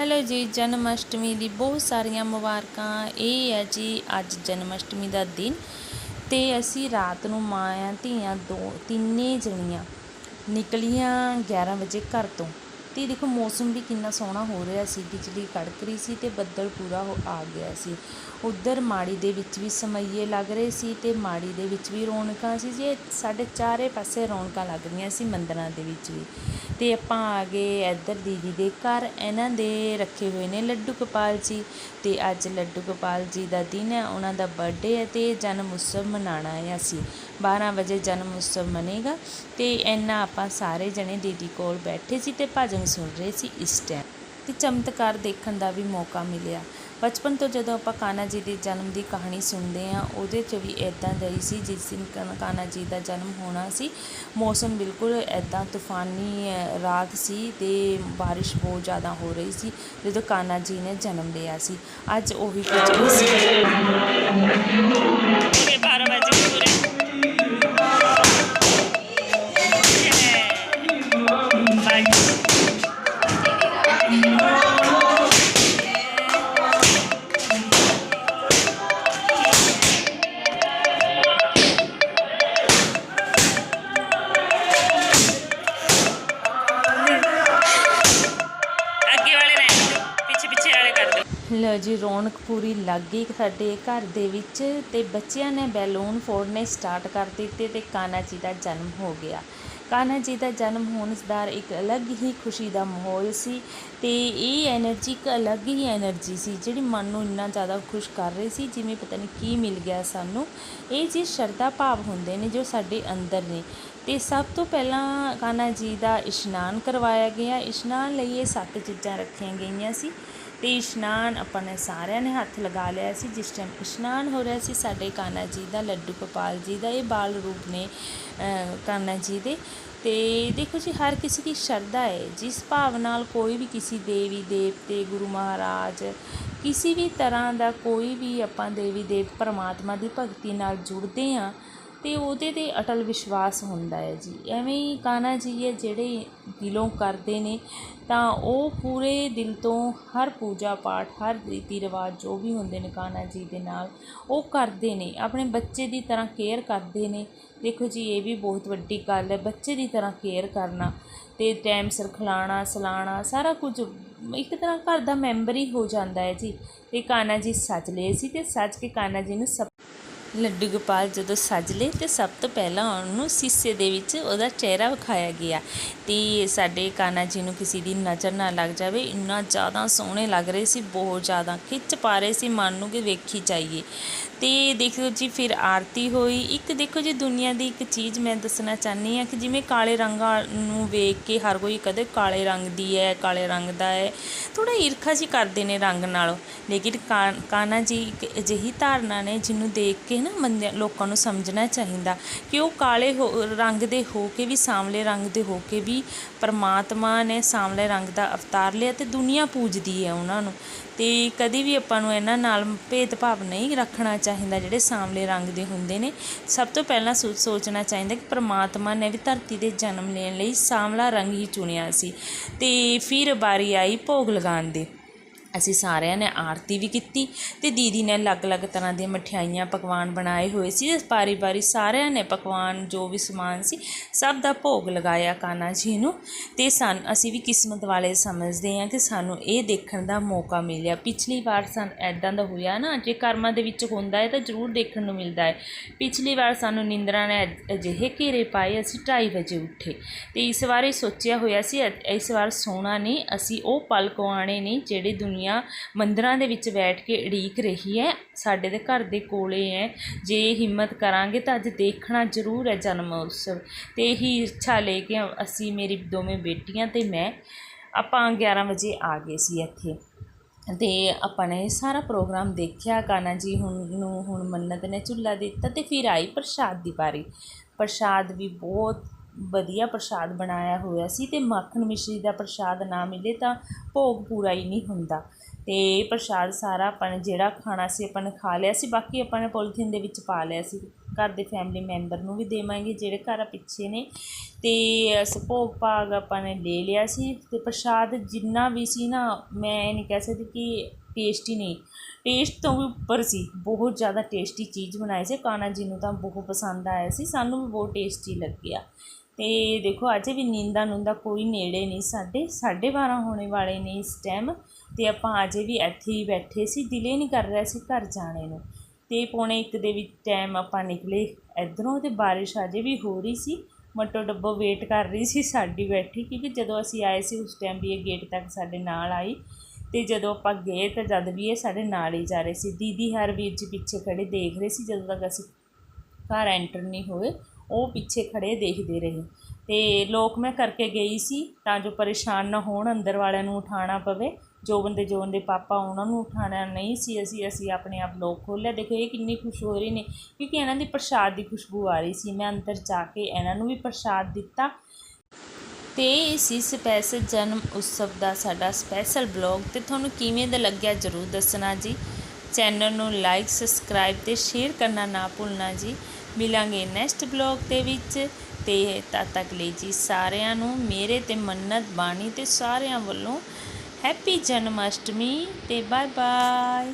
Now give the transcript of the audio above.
Hello ਜੀ ਜਨਮ ਅਸ਼ਟਮੀ ਦੀ ਬਹੁਤ ਸਾਰੀਆਂ ਮੁਬਾਰਕਾਂ। ਇਹ ਹੈ ਜੀ, ਅੱਜ ਜਨਮ ਅਸ਼ਟਮੀ ਦਾ ਦਿਨ ਤੇ ਅਸੀਂ ਰਾਤ ਨੂੰ ਮਾਂ ਧੀਆਂ ਦੋ, ਤਿੰਨੇ ਜਣੀਆਂ ਨਿਕਲੀਆਂ 11 ਵਜੇ ਘਰ ਤੋਂ। ਤੇ ਦੇਖੋ, ਮੌਸਮ ਵੀ ਕਿੰਨਾ ਸੋਹਣਾ ਹੋ ਰਿਹਾ ਸੀ। ਬਿਜਲੀ ਕੜਕ ਰਹੀ ਸੀ ਤੇ ਬੱਦਲ ਪੂਰਾ ਹੋ, ਆ ਗਿਆ ਸੀ। ਉਧਰ ਮਾੜੀ ਦੇ ਵਿੱਚ ਵੀ ਸਮਈਏ ਲੱਗ ਰਹੇ ਸੀ ਤੇ ਮਾੜੀ ਦੇ ਵਿੱਚ ਵੀ ਰੌਣਕਾਂ ਸੀ। ਜੇ ਸਾਡੇ ਚਾਰੇ ਪਾਸੇ ਰੌਣਕਾਂ ਲੱਗ ਰਹੀਆਂ ਸੀ ਮੰਦਰਾਂ ਦੇ ਵਿੱਚ ਵੀ। ਤੇ ਆਪਾਂ ਆ ਗਏ ਇੱਧਰ ਦੀਦੀ ਦੇ ਘਰ। ਇਹਨਾਂ ਦੇ ਰੱਖੇ ਹੋਏ ਨੇ ਲੱਡੂ ਗੋਪਾਲ ਜੀ। ਤੇ ਅੱਜ ਲੱਡੂ ਗੋਪਾਲ ਜੀ ਦਾ ਦਿਨ ਹੈ। ਉਹਨਾਂ ਦਾ ਬਰਥਡੇ ਹੈ ਤੇ ਜਨਮ ਉਤਸਵ ਮਨਾਉਣਾ ਹੈ ਅਸੀਂ। 12 ਵਜੇ ਜਨਮ ਉਤਸਵ ਮਨੇਗਾ। ਤੇ ਇਹਨਾਂ ਆਪਾਂ ਸਾਰੇ ਜਣੇ ਦੀਦੀ ਕੋਲ ਬੈਠੇ ਸੀ ਤੇ ਭਜਨ ਸੁਣ ਰਹੇ ਸੀ ਇਸ ਟਾਈਮ ਤੇ ਚਮਤਕਾਰ ਦੇਖਣ ਦਾ ਵੀ ਮੌਕਾ ਮਿਲਿਆ। ਬਚਪਨ ਤੋਂ ਜਦੋਂ ਆਪਾਂ ਕਾਨਾ ਜੀ ਦੇ ਜਨਮ ਦੀ ਕਹਾਣੀ ਸੁਣਦੇ ਹਾਂ, ਉਹਦੇ 'ਚ ਵੀ ਇਦਾਂ ਦਾ ਹੀ ਸੀ, ਜਿਸ ਦਿਨ ਕਨ- ਕਾਨਾ ਜੀ ਦਾ ਜਨਮ ਹੋਣਾ ਸੀ। ਮੌਸਮ ਬਿਲਕੁਲ ਇਦਾਂ ਤੂਫਾਨੀ ਰਾਤ ਸੀ ਤੇ ਬਾਰਿਸ਼ ਬਹੁਤ ਜ਼ਿਆਦਾ ਹੋ ਰਹੀ ਸੀ, ਜਦੋਂ ਕਾਨਾ ਜੀ ਨੇ ਜਨਮ ਲਿਆ ਸੀ। ਅੱਜ ਉਹੀ ਕੁਝ ਨਹੀਂ ਸੀ 12 ਵਜੇ। ਜੀ ਰੌਣਕ ਪੂਰੀ ਲੱਗ ਗਈ ਸਾਡੇ ਘਰ ਦੇ ਵਿੱਚ ਤੇ ਬੱਚਿਆਂ ਨੇ ਬੈਲੂਨ ਫੋੜਨੇ ਸਟਾਰਟ ਕਰ ਦਿੱਤੇ ਤੇ ਕਾਨਾ ਜੀ ਦਾ ਜਨਮ ਹੋ ਗਿਆ। ਕਾਨਾ ਜੀ ਦਾ ਜਨਮ ਹੋਣ ਸਦਾਰ ਇੱਕ ਅਲੱਗ ਹੀ ਖੁਸ਼ੀ ਦਾ ਮਾਹੌਲ ਸੀ ਤੇ ਇਹ એનર્ਜੀ ਇੱਕ ਅਲੱਗ ਹੀ એનર્ਜੀ ਸੀ ਜਿਹੜੀ ਮਨ ਨੂੰ ਇੰਨਾ ਜ਼ਿਆਦਾ ਖੁਸ਼ ਕਰ ਰਹੀ ਸੀ, ਜਿਵੇਂ ਪਤਾ ਨਹੀਂ ਕੀ ਮਿਲ ਗਿਆ ਸਾਨੂੰ। ਇਹ ਜੀ ਸ਼ਰਧਾ ਭਾਵ ਹੁੰਦੇ ਨੇ ਜੋ ਸਾਡੇ ਅੰਦਰ ਨੇ। ਤੇ ਸਭ ਤੋਂ ਪਹਿਲਾਂ ਕਾਨਾ ਜੀ ਦਾ ਇਸ਼ਨਾਨ ਕਰਵਾਇਆ ਗਿਆ। ਇਸ਼ਨਾਨ ਲਈ ਇਹ ਸੱਤ ਚੀਜ਼ਾਂ ਰੱਖੀਆਂ ਗਈਆਂ ਸੀ। ਤੇ ਇਸ਼ਨਾਨ ਆਪਾਂ ਨੇ ਸਾਰਿਆਂ ਨੇ ਹੱਥ ਲਗਾ ਲਿਆ ਸੀ, ਜਿਸ ਟਾਈਮ ਇਸ਼ਨਾਨ ਹੋ ਰਿਹਾ ਸੀ ਸਾਡੇ ਕਾਨਾ ਜੀ ਦਾ, ਲੱਡੂ ਗੋਪਾਲ ਜੀ ਦਾ, ਇਹ ਬਾਲ ਰੂਪ ਨੇ ਕਾਨਾ ਜੀ ਦੇ। ਤੇ ਦੇਖੋ ਜੀ, ਹਰ ਕਿਸੇ ਦੀ ਸ਼ਰਧਾ ਹੈ, ਜਿਸ ਭਾਵ ਨਾਲ ਕੋਈ ਵੀ ਕਿਸੇ ਦੇਵੀ, ਦੇਵਤੇ, ਗੁਰੂ ਮਹਾਰਾਜ, ਕਿਸੇ ਵੀ ਤਰ੍ਹਾਂ ਦਾ ਕੋਈ ਵੀ ਆਪਾਂ ਦੇਵੀ, ਦੇਵ ਪਰਮਾਤਮਾ ਦੀ ਭਗਤੀ ਨਾਲ ਜੁੜਦੇ ਹਾਂ ਅਤੇ ਉਹਦੇ ਤੇ ਅਟਲ ਵਿਸ਼ਵਾਸ ਹੁੰਦਾ ਹੈ ਜੀ। ਐਵੇਂ ਹੀ ਕਾਨਾ ਜੀ ਹੈ, ਜਿਹੜੇ ਦਿਲੋਂ ਕਰਦੇ ਨੇ, ਤਾਂ ਉਹ ਪੂਰੇ ਦਿਲ ਤੋਂ ਹਰ ਪੂਜਾ ਪਾਠ, ਹਰ ਰੀਤੀ ਰਿਵਾਜ ਜੋ ਵੀ ਹੁੰਦੇ ਨੇ ਕਾਨਾ ਜੀ ਦੇ ਨਾਲ, ਉਹ ਕਰਦੇ ਨੇ। ਆਪਣੇ ਬੱਚੇ ਦੀ ਤਰ੍ਹਾਂ ਕੇਅਰ ਕਰਦੇ ਨੇ। ਦੇਖੋ ਜੀ, ਇਹ ਵੀ ਬਹੁਤ ਵੱਡੀ ਗੱਲ ਹੈ, ਬੱਚੇ ਦੀ ਤਰ੍ਹਾਂ ਕੇਅਰ ਕਰਨਾ ਅਤੇ ਟਾਈਮ ਸਿਰ ਖਿਲਾਉਣਾ ਸਲਾਉਣਾ ਸਾਰਾ ਕੁਝ ਇੱਕ ਤਰ੍ਹਾਂ ਘਰ ਦਾ ਮੈਂਬਰ ਹੀ ਹੋ ਜਾਂਦਾ ਹੈ ਜੀ। ਅਤੇ ਕਾਨਾ ਜੀ ਸੱਜ ਲਏ ਸੀ ਅਤੇ ਸੱਜ ਕੇ ਕਾਨਾ ਜੀ ਨੂੰ ਸਭ ਲੱਡੂ ਗੋਪਾਲ ਜਦੋਂ ਸੱਜ ਲਏ ਤੇ ਸਭ ਤੋਂ ਪਹਿਲਾਂ ਉਹਨੂੰ ਸੀਸੇ ਦੇ ਵਿੱਚ ਉਹਦਾ ਚਿਹਰਾ ਵਿਖਾਇਆ ਗਿਆ ਤੇ ਸਾਡੇ ਕਾਨਾ ਜੀ ਨੂੰ ਕਿਸੇ ਦੀ ਨਜ਼ਰ ਨਾ ਲੱਗ ਜਾਵੇ। ਇੰਨਾ ਜ਼ਿਆਦਾ ਸੋਹਣੇ ਲੱਗ ਰਹੇ ਸੀ, ਬਹੁਤ ਜ਼ਿਆਦਾ ਖਿੱਚ ਪਾ ਰਹੇ ਸੀ ਮਨ ਨੂੰ ਕਿ ਵੇਖੀ ਜਾਈਏ। ਤੇ ਦੇਖੋ ਜੀ, ਫਿਰ ਆਰਤੀ ਹੋਈ। ਇੱਕ ਦੇਖੋ ਜੀ, ਦੁਨੀਆ ਦੀ ਇੱਕ ਚੀਜ਼ ਮੈਂ ਦੱਸਣਾ ਚਾਹਨੀ ਆ ਕਿ ਜਿਵੇਂ ਕਾਲੇ ਰੰਗਾਂ ਨੂੰ ਵੇਖ ਕੇ ਹਰ ਕੋਈ ਕਦੇ ਕਾਲੇ ਰੰਗ ਦੀ ਹੈ, ਕਾਲੇ ਰੰਗ ਦਾ ਹੈ। ਥੋੜਾ ਈਰਖਾ ਜੀ ਕਰਦੇ ਨੇ ਰੰਗ ਨਾਲੋਂ। ਲੇਕਿਨ ਕਾ- ਕਾਨਾ ਜੀ ਇੱਕ ਅਜਿਹੀ ਧਾਰਨਾ ਨੇ ਜਿਹਨੂੰ ਦੇਖ ਕੇ ਨਾ ਬੰਦਿਆਂ ਲੋਕਾਂ ਨੂੰ ਸਮਝਣਾ ਚਾਹੀਦਾ ਕਿ ਉਹ ਕਾਲੇ ਹੋ- ਰੰਗ ਦੇ ਹੋ ਕੇ ਵੀ, ਸਾਂਵਲੇ ਰੰਗ ਦੇ ਹੋ ਕੇ ਵੀ ਪਰਮਾਤਮਾ ਨੇ ਸਾਂਵਲੇ ਰੰਗ ਦਾ ਅਵਤਾਰ ਲਿਆ ਤੇ ਦੁਨੀਆ ਪੂਜਦੀ ਹੈ ਉਹਨਾਂ ਨੂੰ। ਤੇ ਕਦੀ ਵੀ ਆਪਾਂ ਨੂੰ ਇਹਨਾਂ ਨਾਲ ਭੇਦਭਾਵ ਨਹੀਂ ਰੱਖਣਾ ਚਾਹੀਦਾ ਜਿਹੜੇ ਸਾਂਵਲੇ ਰੰਗ ਦੇ ਹੁੰਦੇ ਨੇ। ਸਭ ਤੋਂ ਪਹਿਲਾਂ ਸੋ- ਸੋਚਣਾ ਚਾਹੀਦਾ ਕਿ ਪਰਮਾਤਮਾ ਨੇ ਵੀ ਧਰਤੀ ਦੇ ਜਨਮ ਲੈਣ ਲਈ ਸਾਂਵਲਾ ਰੰਗ ਹੀ ਚੁਣਿਆ ਸੀ। ਤੇ ਫਿਰ ਵਾਰੀ ਆਈ ਭੋਗ ਲਗਾਉਣ ਦੀ। ਅਸੀਂ ਸਾਰਿਆਂ ਨੇ ਆਰਤੀ ਵੀ ਕੀਤੀ ਅਤੇ ਦੀਦੀ ਨੇ ਅਲੱਗ-ਅਲੱਗ ਤਰ੍ਹਾਂ ਦੀਆਂ ਮਠਿਆਈਆਂ ਪਕਵਾਨ ਬਣਾਏ ਹੋਏ ਸੀ ਵਾਰੀ ਵਾਰੀ ਸਾਰਿਆਂ ਨੇ ਪਕਵਾਨ ਜੋ ਵੀ ਸਮਾਨ ਸੀ ਸਭ ਦਾ ਭੋਗ ਲਗਾਇਆ ਕਾਨਾ ਜੀ ਨੂੰ ਅਤੇ ਸਨ, ਅਸੀਂ ਵੀ ਕਿਸਮਤ ਵਾਲੇ ਸਮਝਦੇ ਹਾਂ ਕਿ ਸਾਨੂੰ ਇਹ ਦੇਖਣ ਦਾ ਮੌਕਾ ਮਿਲਿਆ। ਪਿਛਲੀ ਵਾਰ ਸਾਨੂੰ ਐਦਾਂ ਦਾ ਹੋਇਆ ਨਾ, ਜੇ ਕਰਮਾਂ ਦੇ ਵਿੱਚ ਹੁੰਦਾ ਹੈ ਤਾਂ ਜ਼ਰੂਰ ਦੇਖਣ ਨੂੰ ਮਿਲਦਾ ਹੈ। ਪਿਛਲੀ ਵਾਰ ਸਾਨੂੰ ਨਿੰਦਰਾ ਨੇ ਅਜਿਹੇ ਘੇਰੇ ਪਾਏ, ਅਸੀਂ 2:30 ਵਜੇ ਉੱਠੇ ਅਤੇ ਇਸ ਵਾਰ ਇਹ ਸੋਚਿਆ ਹੋਇਆ ਸੀ, ਇਸ ਵਾਰ ਸੋਣਾ ਨਹੀਂ, ਅਸੀਂ ਉਹ ਪਲ ਗਵਾਣੇ ਨੇ ਜਿਹੜੇ ਦੁਨੀਆ ਮੰਦਰਾਂ ਦੇ ਵਿੱਚ ਬੈਠ ਕੇ ਉਡੀਕ ਰਹੀ ਹੈ। ਸਾਡੇ ਦੇ ਘਰ ਦੇ ਕੋਲੇ ਹੈ। ਜੇ ਹਿੰਮਤ ਕਰਾਂਗੇ ਤਾਂ ਅੱਜ ਦੇਖਣਾ ਜ਼ਰੂਰ ਹੈ ਜਨਮ ਉਤਸਵ ਤੇ ਇਹੀ ਇੱਛਾ ਲੈ ਕੇ ਅਸੀਂ ਮੇਰੀ ਦੋਵੇਂ ਬੇਟੀਆਂ ਤੇ ਮੈਂ ਆਪਾਂ 11 ਵਜੇ ਆ ਗਏ ਸੀ ਇੱਥੇ। ਤੇ ਆਪਾਂ ਨੇ ਸਾਰਾ ਪ੍ਰੋਗਰਾਮ ਦੇਖਿਆ। ਕਾਨਾ ਜੀ ਹੁਣ ਨੂੰ ਹੁਣ ਮੰਨਤ ਨੇ ਝੁੱਲਾ ਦਿੱਤਾ ਤੇ ਫਿਰ ਆਈ ਪ੍ਰਸ਼ਾਦ ਦੀ ਵਾਰੀ। ਪ੍ਰਸ਼ਾਦ ਵੀ ਬਹੁਤ ਵਧੀਆ ਪ੍ਰਸ਼ਾਦ ਬਣਾਇਆ ਹੋਇਆ ਸੀ ਅਤੇ ਮੱਖਣ ਮਿਸ਼ਰੀ ਦਾ ਪ੍ਰਸ਼ਾਦ ਨਾ ਮਿਲੇ ਤਾਂ ਭੋਗ ਪੂਰਾ ਹੀ ਨਹੀਂ ਹੁੰਦਾ। ਤੇ ਪ੍ਰਸ਼ਾਦ ਸਾਰਾ ਆਪਾਂ ਨੇ ਜਿਹੜਾ ਖਾਣਾ ਸੀ ਆਪਾਂ ਨੇ ਖਾ ਲਿਆ ਸੀ, ਬਾਕੀ ਆਪਾਂ ਨੇ ਪੋਲੀਥੀਨ ਦੇ ਵਿੱਚ ਪਾ ਲਿਆ ਸੀ। ਘਰ ਦੇ ਫੈਮਿਲੀ ਮੈਂਬਰ ਨੂੰ ਵੀ ਦੇਵਾਂਗੇ ਜਿਹੜੇ ਘਰ ਪਿੱਛੇ ਨੇ। ਤੇ ਸਪੋਗ ਭਾਗ ਆਪਾਂ ਨੇ ਲੈ ਲਿਆ ਸੀ ਅਤੇ ਪ੍ਰਸ਼ਾਦ ਜਿੰਨਾ ਵੀ ਸੀ ਨਾ, ਮੈਂ ਇਹ ਨਹੀਂ ਕਹਿ ਸਕਦੀ ਕਿ ਟੇਸਟੀ ਨਹੀਂ ਟੇਸਟ ਤੋਂ ਵੀ ਉੱਪਰ ਸੀ। ਬਹੁਤ ਜ਼ਿਆਦਾ ਟੇਸਟੀ ਚੀਜ਼ ਬਣਾਈ ਸੀ। ਕਾਨਾ ਜੀ ਨੂੰ ਤਾਂ ਬਹੁਤ ਪਸੰਦ ਆਇਆ ਸੀ। ਸਾਨੂੰ ਵੀ ਬਹੁਤ ਟੇਸਟੀ ਲੱਗਿਆ। ਤੇ ਦੇਖੋ, ਅਜੇ ਵੀ ਨੀਂਦਾ ਨੂੰਦਾ ਕੋਈ ਨੇੜੇ ਨਹੀਂ ਸਾਡੇ 12:30 ਹੋਣੇ ਵਾਲੇ ਨੇ ਇਸ ਟਾਈਮ ਤੇ ਆਪਾਂ ਅਜੇ ਵੀ ਇੱਥੇ ਹੀ ਬੈਠੇ ਸੀ ਦਿਲੇ ਨਹੀਂ ਕਰ ਰਿਹਾ ਸੀ ਘਰ ਜਾਣੇ ਨੂੰ। ਤੇ ਪੌਣੇ ਇੱਕ ਦੇ ਵਿੱਚ ਟਾਈਮ ਆਪਾਂ ਨਿਕਲੇ ਇੱਧਰੋਂ ਤੇ ਬਾਰਿਸ਼ ਅਜੇ ਵੀ ਹੋ ਰਹੀ ਸੀ। ਮੱਟੋ ਡੱਬੋ ਵੇਟ ਕਰ ਰਹੀ ਸੀ ਸਾਡੀ ਬੈਠੀ, ਕਿਉਂਕਿ ਜਦੋਂ ਅਸੀਂ ਆਏ ਸੀ ਉਸ ਟਾਈਮ ਵੀ ਇਹ ਗੇਟ ਤੱਕ ਸਾਡੇ ਨਾਲ ਆਈ। ਤੇ ਜਦੋਂ ਆਪਾਂ ਗਏ ਤਾਂ ਜਦ ਵੀ ਇਹ ਸਾਡੇ ਨਾਲ ਹੀ ਜਾ ਰਹੇ ਸੀ। ਦੀਦੀ ਹਰ ਵੀਰ ਜੀ ਪਿੱਛੇ ਖੜੇ ਦੇਖ ਰਹੇ ਸੀ ਜਦੋਂ ਤੱਕ ਅਸੀਂ ਘਰ ਐਂਟਰ ਨਹੀਂ ਹੋਏ। ਉਹ ਪਿੱਛੇ ਖੜ੍ਹੇ ਦੇਖਦੇ ਰਹੇ। ਅਤੇ ਲੋਕ ਮੈਂ ਕਰਕੇ ਗਈ ਸੀ ਤਾਂ ਜੋ ਪਰੇਸ਼ਾਨ ਨਾ ਹੋਣ, ਅੰਦਰ ਵਾਲਿਆਂ ਨੂੰ ਉਠਾਉਣਾ ਪਵੇ। ਜੋ ਬੰਦੇ ਜੋ ਬੰਦੇ ਪਾਪਾ ਉਹਨਾਂ ਨੂੰ ਉਠਾਉਣਾ ਨਹੀਂ ਸੀ, ਅਸੀਂ ਅਸੀਂ ਆਪਣੇ ਆਪ ਲੋਕ ਖੋਲ੍ਹਿਆ ਦੇਖੋ, ਇਹ ਕਿੰਨੀ ਖੁਸ਼ ਹੋ ਰਹੀ ਨੇ, ਕਿਉਂਕਿ ਇਹਨਾਂ ਦੀ ਪ੍ਰਸ਼ਾਦ ਦੀ ਖੁਸ਼ਬੂ ਆ ਰਹੀ ਸੀ। ਮੈਂ ਅੰਦਰ ਜਾ ਕੇ ਇਹਨਾਂ ਨੂੰ ਵੀ ਪ੍ਰਸ਼ਾਦ ਦਿੱਤਾ। ਤੇ ਸੀ ਸਪੈਸ਼ਲ ਜਨਮ ਉਤਸਵ ਦਾ ਸਾਡਾ ਸਪੈਸ਼ਲ ਬਲੌਗ ਤੇ ਤੁਹਾਨੂੰ ਕਿਵੇਂ ਦਾ ਲੱਗਿਆ ਜਰੂਰ ਦੱਸਣਾ ਜੀ। ਚੈਨਲ ਨੂੰ ਲਾਈਕ, ਸਬਸਕ੍ਰਾਈਬ ਤੇ ਸ਼ੇਅਰ ਕਰਨਾ ਨਾ ਭੁੱਲਣਾ ਜੀ। ਮਿਲਾਂਗੇ ਨੈਕਸਟ ਬਲੌਗ ਦੇ ਵਿੱਚ। ਤੇ ਤਦ ਤੱਕ ਲਈ ਜੀ ਸਾਰਿਆਂ ਨੂੰ ਮੇਰੇ ਤੇ ਮੰਨਤ ਬਾਣੀ ਤੇ ਸਾਰਿਆਂ ਵੱਲੋਂ ਹੈਪੀ ਜਨਮ ਅਸ਼ਟਮੀ ਤੇ ਬਾਏ ਬਾਏ।